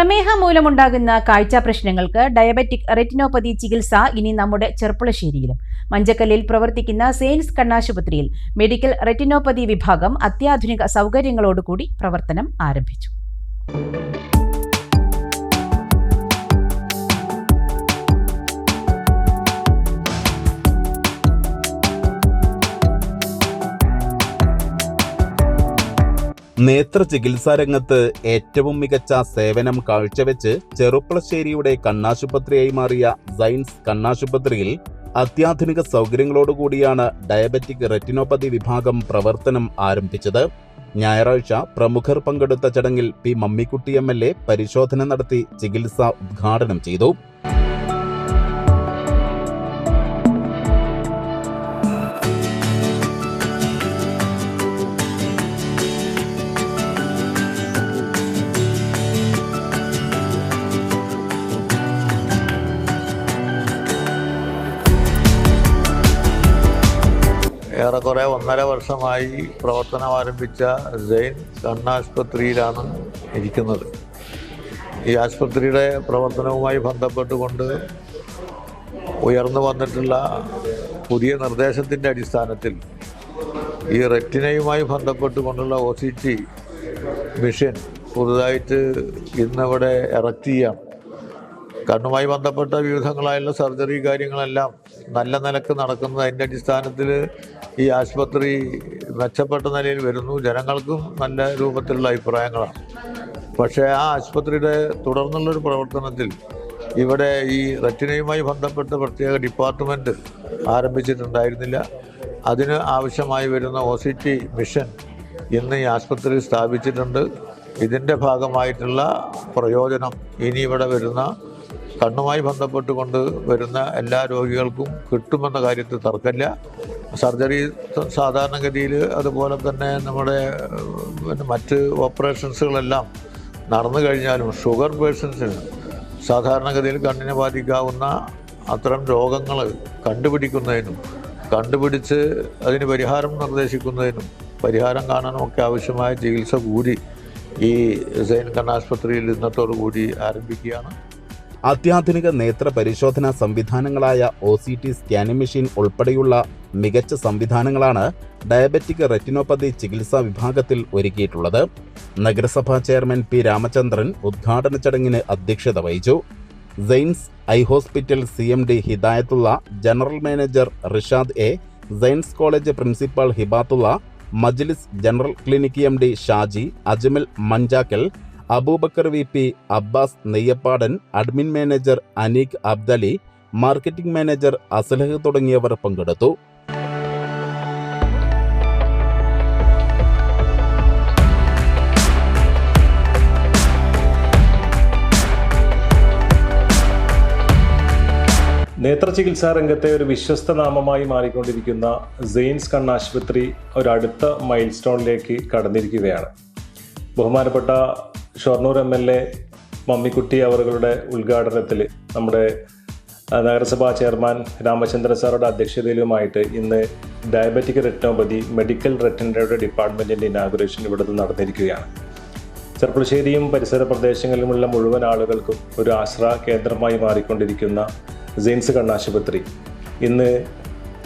പ്രമേഹം മൂലമുണ്ടാകുന്ന കാഴ്ച പ്രശ്നങ്ങൾക്ക് ഡയബറ്റിക് റെറ്റിനോപ്പതി ചികിത്സ ഇനി നമ്മുടെ ചെർപ്പുളശ്ശേരിയിലും. മഞ്ചക്കല്ലിൽ പ്രവർത്തിക്കുന്ന സെയിൻസ് കണ്ണാശുപത്രിയിൽ മെഡിക്കൽ റെറ്റിനോപ്പതി വിഭാഗം അത്യാധുനിക സൗകര്യങ്ങളോടുകൂടി പ്രവർത്തനം ആരംഭിച്ചു. നേത്ര ചികിത്സാ രംഗത്ത് ഏറ്റവും മികച്ച സേവനം കാഴ്ചവെച്ച് ചെറുപ്പളശ്ശേരിയുടെ കണ്ണാശുപത്രിയായി മാറിയ സൈൻസ് കണ്ണാശുപത്രിയിൽ അത്യാധുനിക സൗകര്യങ്ങളോടുകൂടിയാണ് ഡയബറ്റിക് റെറ്റിനോപ്പതി വിഭാഗം പ്രവർത്തനം ആരംഭിച്ചത്. ഞായറാഴ്ച പ്രമുഖർ പങ്കെടുത്ത ചടങ്ങിൽ P Mammikutty M L A പരിശോധന നടത്തി ചികിത്സ ഉദ്ഘാടനം ചെയ്തു. ഏറെക്കുറെ ഒന്നര വർഷമായി പ്രവർത്തനം ആരംഭിച്ച ജെയിൻ കണ്ണാശുപത്രിയിലാണ് ഇരിക്കുന്നത്. ഈ ആശുപത്രിയുടെ പ്രവർത്തനവുമായി ബന്ധപ്പെട്ടുകൊണ്ട് ഉയർന്നു വന്നിട്ടുള്ള പുതിയ നിർദ്ദേശത്തിന്റെ അടിസ്ഥാനത്തിൽ ഈ റെറ്റിനയുമായി ബന്ധപ്പെട്ടുകൊണ്ടുള്ള ഒ സി ടി മിഷൻ പുതുതായിട്ട് ഇന്നിവിടെ ഇറക്റ്റ് ചെയ്യാം. കണ്ണുമായി ബന്ധപ്പെട്ട വിവിധങ്ങളായുള്ള സർജറി കാര്യങ്ങളെല്ലാം നല്ല നിലയ്ക്ക് നടക്കുന്നത് അതിന്റെ അടിസ്ഥാനത്തിൽ ഈ ആശുപത്രി മെച്ചപ്പെട്ട നിലയിൽ വരുന്നു. ജനങ്ങൾക്കും നല്ല രൂപത്തിലുള്ള അഭിപ്രായങ്ങളാണ്. പക്ഷേ ആ ആശുപത്രിയുടെ തുടർന്നുള്ളൊരു പ്രവർത്തനത്തിൽ ഇവിടെ ഈ റെറ്റിനയുമായി ബന്ധപ്പെട്ട് പ്രത്യേക ഡിപ്പാർട്ട്മെന്റ് ആരംഭിച്ചിട്ടുണ്ടായിരുന്നില്ല. അതിന് ആവശ്യമായി വരുന്ന ഒ സി ടി മിഷൻ ഇന്ന് ഈ ആശുപത്രി സ്ഥാപിച്ചിട്ടുണ്ട്. ഇതിന്റെ ഭാഗമായിട്ടുള്ള പ്രയോജനം ഇനി ഇവിടെ വരുന്ന കണ്ണുമായി ബന്ധപ്പെട്ടുകൊണ്ട് വരുന്ന എല്ലാ രോഗികൾക്കും കിട്ടുമെന്ന കാര്യത്തിൽ തർക്കമില്ല. സർജറി സാധാരണഗതിയിൽ അതുപോലെ തന്നെ നമ്മുടെ മറ്റ് ഓപ്പറേഷൻസുകളെല്ലാം നടന്നു കഴിഞ്ഞാലും ഷുഗർ പേഷ്യൻസിന് സാധാരണഗതിയിൽ കണ്ണിനെ ബാധിക്കാവുന്ന അത്തരം രോഗങ്ങൾ കണ്ടുപിടിക്കുന്നതിനും കണ്ടുപിടിച്ച് അതിന് പരിഹാരം നിർദ്ദേശിക്കുന്നതിനും പരിഹാരം കാണാനും ഒക്കെ ആവശ്യമായ ചികിത്സ കൂടി ഈ സൈൻ കണ്ണാശുപത്രിയിൽ ഇന്നത്തോടു കൂടി ആരംഭിക്കുകയാണ്. അത്യാധുനിക നേത്ര പരിശോധനാ സംവിധാനങ്ങളായ O C T scanning machine ഉൾപ്പെടെയുള്ള മികച്ച സംവിധാനങ്ങളാണ് ഡയബറ്റിക് റെറ്റിനോപ്പതി ചികിത്സാ വിഭാഗത്തിൽ ഒരുക്കിയിട്ടുള്ളത്. നഗരസഭാ ചെയർമാൻ പി രാമചന്ദ്രൻ ഉദ്ഘാടന ചടങ്ങിന് അധ്യക്ഷത വഹിച്ചു. Zains eye hospital C M D Hidayathulla general manager Rishad A Zains college principal Hibathulla Majlis general clinic M D Shaji Ajmal Manjakkal Aboobacker V P Abbas Neyyappadan admin manager Aneeq Abdali marketing manager Asalah തുടങ്ങിയവർ പങ്കെടുത്തു. നേത്രചികിത്സാ രംഗത്തെ ഒരു വിശ്വസ്ത നാമമായി മാറിക്കൊണ്ടിരിക്കുന്ന saints കണ്ണാശുപത്രി ഒരടുത്ത mile സ്റ്റോണിലേക്ക് കടന്നിരിക്കുകയാണ്. ബഹുമാനപ്പെട്ട Shoranur M L A Mammikutty അവറുകളുടെ ഉദ്ഘാടനത്തിൽ നമ്മുടെ നഗരസഭാ ചെയർമാൻ രാമചന്ദ്രൻ സാറുടെ അധ്യക്ഷതയിലുമായിട്ട് ഇന്ന് ഡയബറ്റിക് റെറ്റിനോപ്പതി മെഡിക്കൽ റെറ്റിനയുടെ ഡിപ്പാർട്ട്മെന്റിന്റെ ഇനാഗുറേഷൻ ഇവിടുന്ന് നടന്നിരിക്കുകയാണ്. ചെർപ്പുളശ്ശേരിയും പരിസര പ്രദേശങ്ങളിലുമുള്ള മുഴുവൻ ആളുകൾക്കും ഒരു ആശ്ര കേന്ദ്രമായി മാറിക്കൊണ്ടിരിക്കുന്ന സെയിൻസ് കണ്ണാശുപത്രി. ഇന്ന്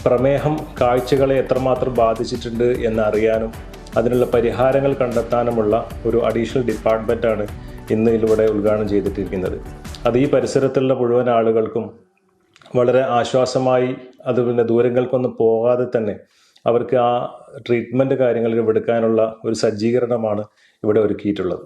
പ്രമേഹം കാഴ്ചകളെ എത്രമാത്രം ബാധിച്ചിട്ടുണ്ട് എന്നറിയാനും അതിനുള്ള പരിഹാരങ്ങൾ കണ്ടെത്താനുമുള്ള ഒരു അഡീഷണൽ ഡിപ്പാർട്ട്മെന്റാണ് ഇന്ന് ഇതിലൂടെ ഉദ്ഘാടനം ചെയ്തിട്ടിരിക്കുന്നത്. അത് ഈ പരിസരത്തുള്ള മുഴുവൻ ആളുകൾക്കും വളരെ ആശ്വാസമായി അത് പിന്നെ ദൂരങ്ങൾക്കൊന്നും പോകാതെ തന്നെ അവർക്ക് ആ ട്രീറ്റ്മെന്റ് കാര്യങ്ങളിൽ എടുക്കാനുള്ള ഒരു സജ്ജീകരണമാണ് ഇവിടെ ഒരുക്കിയിട്ടുള്ളത്.